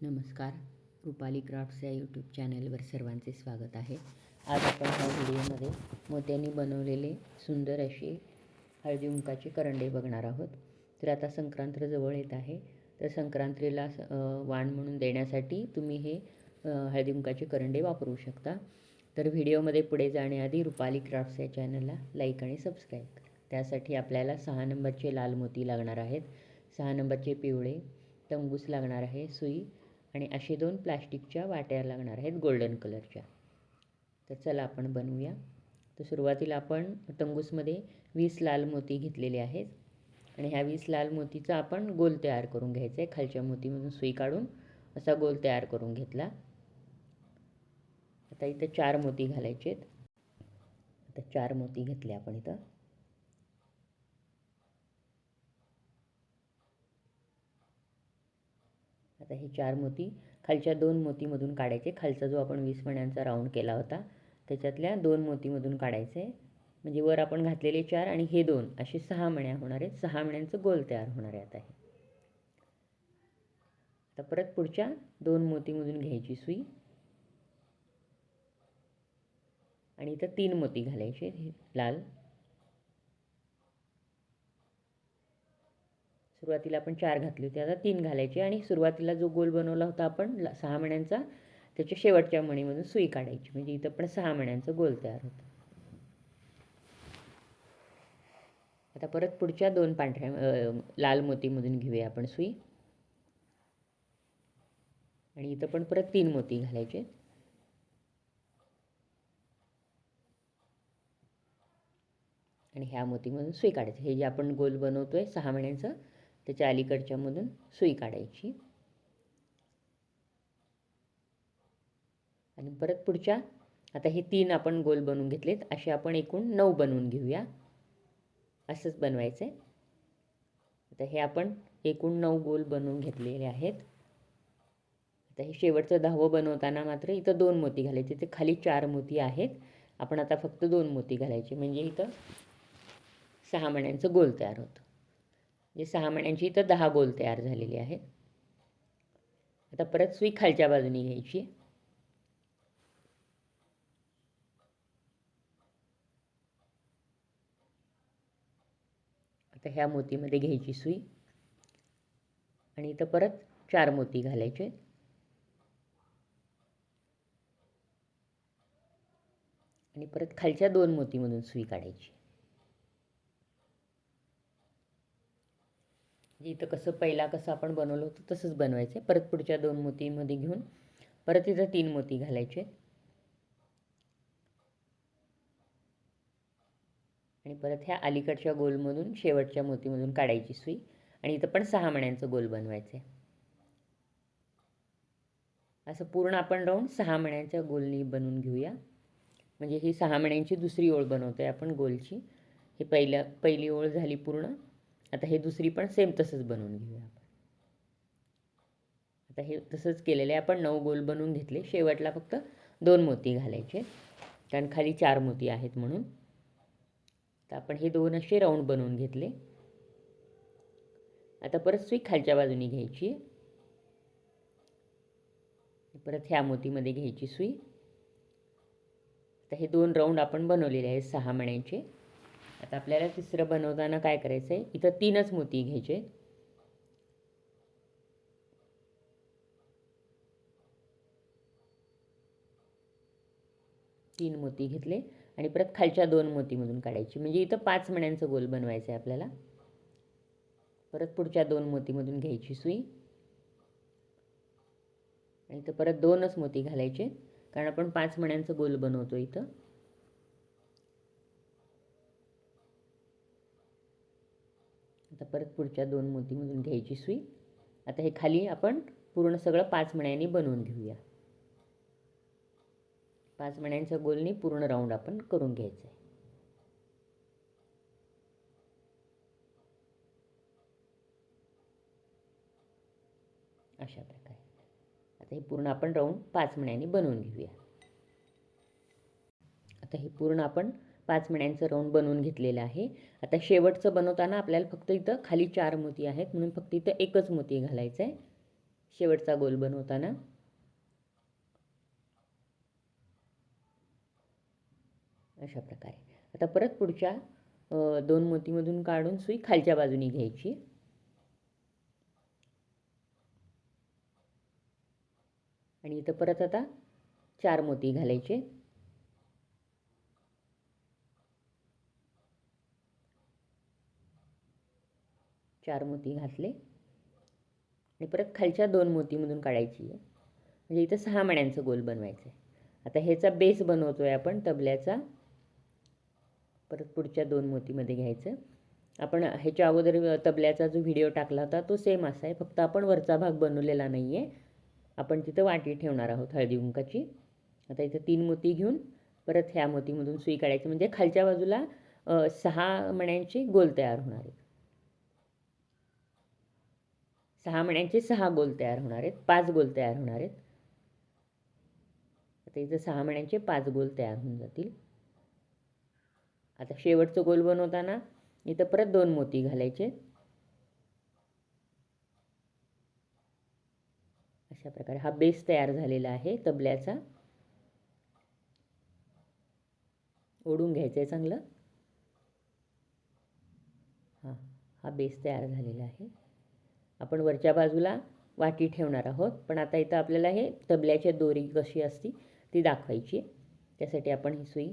नमस्कार. रुपाली क्राफ्ट्स या यूट्यूब चॅनलवर सर्वांचे स्वागत आहे. आज आपण ह्या व्हिडिओमध्ये मोत्यांनी बनवलेले सुंदर असे हळदी उंकाचे करंडे बघणार आहोत. तर आता संक्रांत जवळ येत आहे. तर संक्रांतीला वाण म्हणून देण्यासाठी तुम्ही हे हळदी उंकाचे करंडे वापरू शकता. तर व्हिडिओमध्ये पुढे जाण्याआधी रुपाली क्राफ्ट्स या चॅनलला लाईक आणि सबस्क्राईब करा. त्यासाठी आपल्याला सहा नंबरचे लाल मोती लागणार आहेत. सहा नंबरचे पिवळे तंबूस लागणार आहे सुई आणि असे दोन प्लास्टिकच्या वाट्या लागणार आहेत गोल्डन कलरच्या. तर चला आपण बनवूया. तर सुरुवातीला आपण टंगूसमध्ये वीस लाल मोती घेतलेले आहेत. आणि ह्या वीस लाल मोतीचा आपण गोल तयार करून घ्यायचा आहे. खालच्या मोतीमधून सुई काढून असा गोल तयार करून घेतला. आता इथं चार मोती घालायचे आहेत आता चार मोती घेतले आपण इथं. आता हे चार मोती खालच्या दोन मोतीमधून काढायचे. खालचा जो आपण वीस मण्यांचा राऊंड केला होता त्याच्यातल्या दोन मोतीमधून काढायचे. म्हणजे वर आपण घातलेले चार आणि हे दोन असे सहा मण्या होणार आहेत. सहा मण्यांचं गोल तयार होणार आहे आता हे. आता परत पुढच्या दोन मोतीमधून घ्यायची सुई. आणि इथं तीन मोती घालायचे लाल. सुरुवातीला आपण चार घातले होते आता तीन घालायचे आणि सुरुवातीला जो गोल बनवला होता आपण सहा मण्यांचा त्याच्या शेवटच्या मणीमधून सुई काढायची. म्हणजे इथं पण सहा मण्यांचा गोल तयार होतं. आता परत पुढच्या दोन पांढऱ्या लाल मोतीमधून घेऊया आपण सुई. आणि इथं पण परत तीन मोती घालायचे. आणि ह्या मोतीमधून सुई काढायची. हे जे आपण गोल बनवतोय सहा महिन्यांचं त्याच्या अलीकडच्यामधून सुई काढायची. आणि परत पुढच्या आता हे तीन आपण गोल बनवून घेतलेत असे आपण एकूण नऊ बनवून घेऊया. असंच बनवायचं आहे आता हे आपण एकूण नऊ गोल बनवून घेतलेले आहेत. आता हे शेवटचं दहावं बनवताना मात्र इथं दोन मोती घालायचे इथे खाली चार मोती आहेत. आपण आता फक्त दोन मोती घालायचे म्हणजे इथं सहा मण्यांचं गोल तयार होतं. म्हणजे सहा महिन्यांची इथं दहा गोल तयार झालेले आहेत. आता परत सुई खालच्या बाजूने घ्यायची. आता ह्या मोतीमध्ये घ्यायची सुई. आणि इथं परत चार मोती घालायचे. आणि परत खालच्या दोन मोतीमधून सुई काढायची. म्हणजे इथं कसं पहिला कसं आपण बनवलं होतं तसंच बनवायचं. आहे परत पुढच्या दोन मोतीमध्ये घेऊन परत इथं तीन मोती घालायचे. आणि परत ह्या अलीकडच्या गोलमधून शेवटच्या मोतीमधून काढायची सुई. आणि इथं पण सहा मण्यांचं गोल बनवायचं आहे असं पूर्ण आपण राहून सहा मण्यांच्या गोलनी बनवून घेऊया. म्हणजे ही सहा मण्यांची दुसरी ओळ बनवतो आहे आपण गोलची. ही पहिलं पहिली ओळ झाली पूर्ण. आता हे दुसरी पण सेम तसंच बनवून घेऊया आपण. आता हे तसंच केलेले आपण नऊ गोल बनवून घेतले. शेवटला फक्त दोन मोती घालायचे. कारण खाली चार मोती आहेत म्हणून. तर आपण हे दोन असे राऊंड बनवून घेतले. आता परत सुई खालच्या बाजूने घ्यायची. परत ह्या मोतीमध्ये घ्यायची सुई आता हे दोन राऊंड आपण बनवलेले आहेत सहा मण्यांचे. आता आपल्याला तिसरं बनवताना काय करायचं आहे इथं तीनच मोती घ्यायचे. तीन मोती घेतले आणि परत खालच्या दोन मोतीमधून काढायची. म्हणजे इथं पाच मण्यांचं गोल बनवायचं आहे आपल्याला. परत पुढच्या दोन मोतीमधून घ्यायची सुई. आणि इथं परत दोनच मोती घालायचे. कारण आपण पाच मण्यांचं गोल बनवतो इथं. आता परत पुढच्या दोन मोतीमधून घ्यायची सुई. आता हे खाली आपण पूर्ण सगळं पाच मण्यांनी बनवून घेऊया. पाच मण्यांच्या गोलनी पूर्ण राऊंड आपण करून घ्यायचं आहे अशा प्रकारे. आता हे पूर्ण आपण राऊंड पाच मण्यांनी बनवून घेऊया. आता हे पूर्ण आपण पाच मण्यांचं राऊंड बनवून घेतलेलं आहे. आता शेवटचं बनवताना आपल्याला फक्त इथं खाली चार मोती आहेत म्हणून फक्त इथं एकच मोती घालायचं आहे. शेवटचा गोल बनवताना. अशा प्रकारे. आता परत पुढच्या दोन मोतीमधून काढून सुई खालच्या बाजूनी घ्यायची. आणि इथं परत आता चार मोती घालायचे. चार मोती घातले. आणि परत खालच्या दोन मोतीमधून काढायची आहे. म्हणजे इथं सहा मण्यांचं गोल बनवायचं आहे आता ह्याचा बेस बनवतो आहे आपण तबल्याचा. परत पुढच्या दोन मोतीमध्ये घ्यायचं. आपण ह्याच्या अगोदर तबल्याचा जो व्हिडिओ टाकला होता तो सेम असा आहे. फक्त आपण वरचा भाग बनवलेला नाही आहे आपण तिथं वाटी ठेवणार आहोत हळदी कुंकाची. आता इथं तीन मोती घेऊन परत ह्या मोतीमधून सुई काढायची. म्हणजे खालच्या बाजूला सहा मण्यांचे गोल तयार होणार आहेत. सहा महिन्यांचे सहा गोल तयार होणार आहेत पाच गोल तयार होणार आहेत. आता इथं सहा महिन्यांचे पाच गोल तयार होऊन जातील. आता शेवटचं गोल बनवताना इथं परत दोन मोती घालायचे. अशा प्रकारे हा बेस तयार झालेला आहे तबल्याचा. ओढून घ्यायचं आहे चांगलं. हां हा बेस तयार झालेला आहे. आपण वरच्या बाजूला वाटी ठेवणार आहोत. पण आता इथं आपल्याला हे तबल्याच्या दोरी कशी असती ती दाखवायची त्यासाठी आपण ही सुई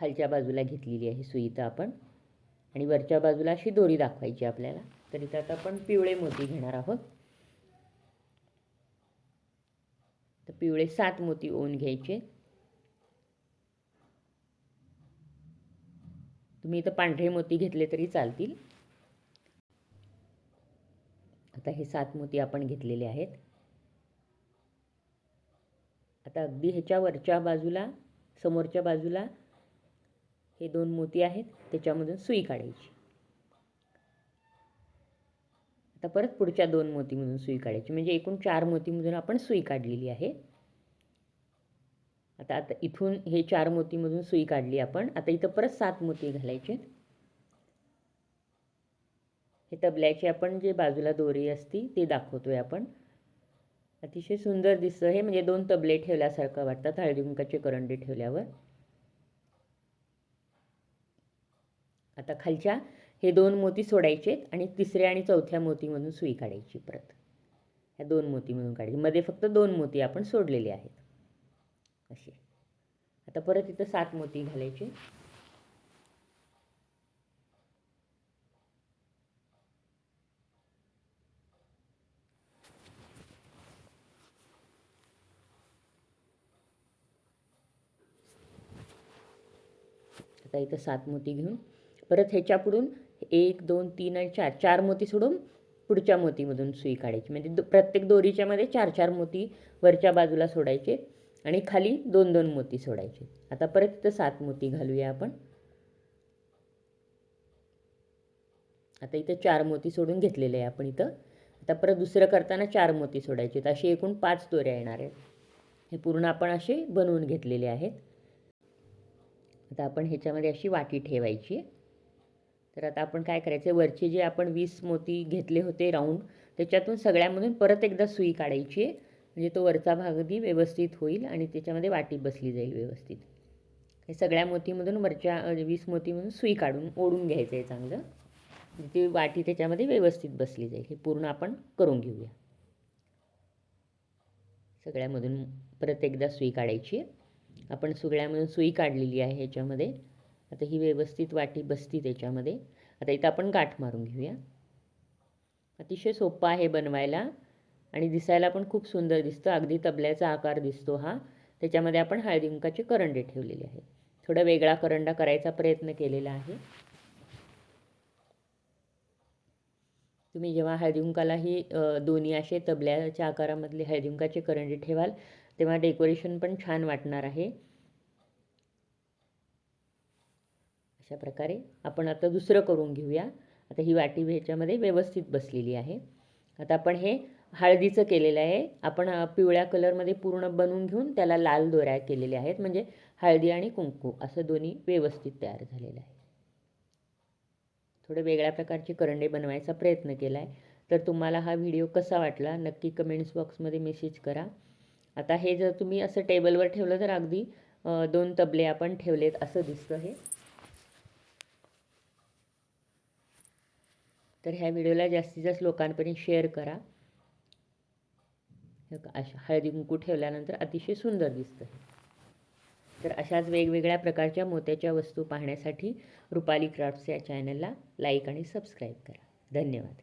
खालच्या बाजूला घेतलेली आहे. सुई इथं आपण. आणि वरच्या बाजूला अशी दोरी दाखवायची आपल्याला. तर इथं आता आपण पिवळे मोती घेणार आहोत. तर पिवळे सात मोती ओन घ्यायचे. तुम्ही इथं पांढरे मोती घेतले तरी चालतील. आता हे सात मोती आपण घेतलेले आहेत. आता अगदी ह्याच्या वरच्या बाजूला समोरच्या बाजूला हे दोन मोती आहेत त्याच्यामधून सुई काढायची. आता परत पुढच्या दोन मोतीमधून सुई काढायची. म्हणजे एकूण चार मोतीमधून आपण सुई काढलेली आहे. आता आता इथून हे चार मोतीमधून सुई काढली आपण. आता इथं परत सात मोती घालायचे हे तबल्याची आपण जे बाजूला दोरी असती ते आहे आपण. अतिशय सुंदर दिसतं. हे म्हणजे दोन तबले ठेवल्यासारखं वाटतात हळदी करंडी करंडे ठेवल्यावर. आता खालच्या हे दोन मोती सोडायचे आणि तिसऱ्या आणि चौथ्या मोतीमधून सुई काढायची परत. ह्या दोन मोतीमधून काढायची. मध्ये फक्त दोन मोती आपण सोडलेले आहेत. असे. आता परत इथं सात मोती घालायचे. आता इथं सात मोती घेऊन. परत ह्याच्या पुढून एक दोन तीन आणि चार चार मोती सोडून पुढच्या मोतीमधून सुई काढायची. म्हणजे दो प्रत्येक दोरीच्यामध्ये चार चार मोती वरच्या बाजूला सोडायचे आणि खाली दोन दोन मोती सोडायचे. आता परत इथं सात मोती घालूया आपण. आता इथं चार मोती सोडून घेतलेले आहे आपण इथं. आता परत दुसरं करताना चार मोती सोडायचे. असे एकूण पाच दोऱ्या येणार आहेत. हे पूर्ण आपण असे बनवून घेतलेले आहेत. आता आपण ह्याच्यामध्ये अशी वाटी ठेवायची. तर आता आपण काय करायचं वरचे जे आपण वीस मोती घेतले होते राऊंड त्याच्यातून सगळ्यामधून परत एकदा सुई काढायची आहे म्हणजे तो वरचा भाग अगदी व्यवस्थित होईल आणि त्याच्यामध्ये वाटी बसली जाईल व्यवस्थित. हे सगळ्या मोतीमधून वरच्या वीस मोतीमधून सुई काढून ओढून घ्यायचं आहे चांगलं. म्हणजे ती वाटी त्याच्यामध्ये व्यवस्थित बसली जाईल. हे पूर्ण आपण करून घेऊया. सगळ्यामधून परत एकदा सुई काढायची. आहे आपण सुगळ्यामधून सुई काढलेली आहे ह्याच्यामध्ये. आता ही व्यवस्थित वाटी बसती त्याच्यामध्ये. आता इथं आपण गाठ मारून घेऊया. अतिशय सोपं आहे बनवायला आणि दिसायला पण खूप सुंदर दिसतं. अगदी तबल्याचा आकार दिसतो हा. त्याच्यामध्ये आपण हळदी कुंकाचे करंडे ठेवलेले आहेत. थोडा वेगळा करंडा करायचा प्रयत्न केलेला आहे. तुम्ही जेव्हा हळदीकुंकाला ही दोन्ही असे तबल्याच्या आकारामधले हळदीकुंकाचे करंडी ठेवाल तेव्हा डेकोरेशन पण छान वाटणार आहे. अशा प्रकारे आपण आता दुसरं करून घेऊया. आता ही वाटी ह्याच्यामध्ये व्यवस्थित बसलेली आहे. आता आपण हे हळदीचं केलेलं आहे. आपण पिवळ्या कलरमध्ये पूर्ण बनवून घेऊन त्याला लाल दोऱ्या केलेल्या आहेत. म्हणजे हळदी आणि कुंकू असं दोन्ही व्यवस्थित तयार झालेलं आहे. थोडे वेगळ्या प्रकारचे करंडे बनवायचा प्रयत्न केला आहे तर तुम्हाला हा व्हिडिओ कसा वाटला नक्की कमेंट्स बॉक्समध्ये मेसेज करा. आता हे जर तुम्ही असं टेबलवर ठेवलं तर अगदी दोन तबले आपण ठेवलेत असं दिसतं हे. तर ह्या व्हिडिओला जास्तीत जास्त लोकांपर्यंत शेअर करा. अशा हळदी कुंकू ठेवल्यानंतर अतिशय सुंदर दिसतं तर अशाच वेगवेगळ्या प्रकारच्या मोत्याच्या वस्तू पाहण्यासाठी रुपाली क्राफ्ट्स या चॅनलला लाईक आणि सबस्क्राईब करा. धन्यवाद.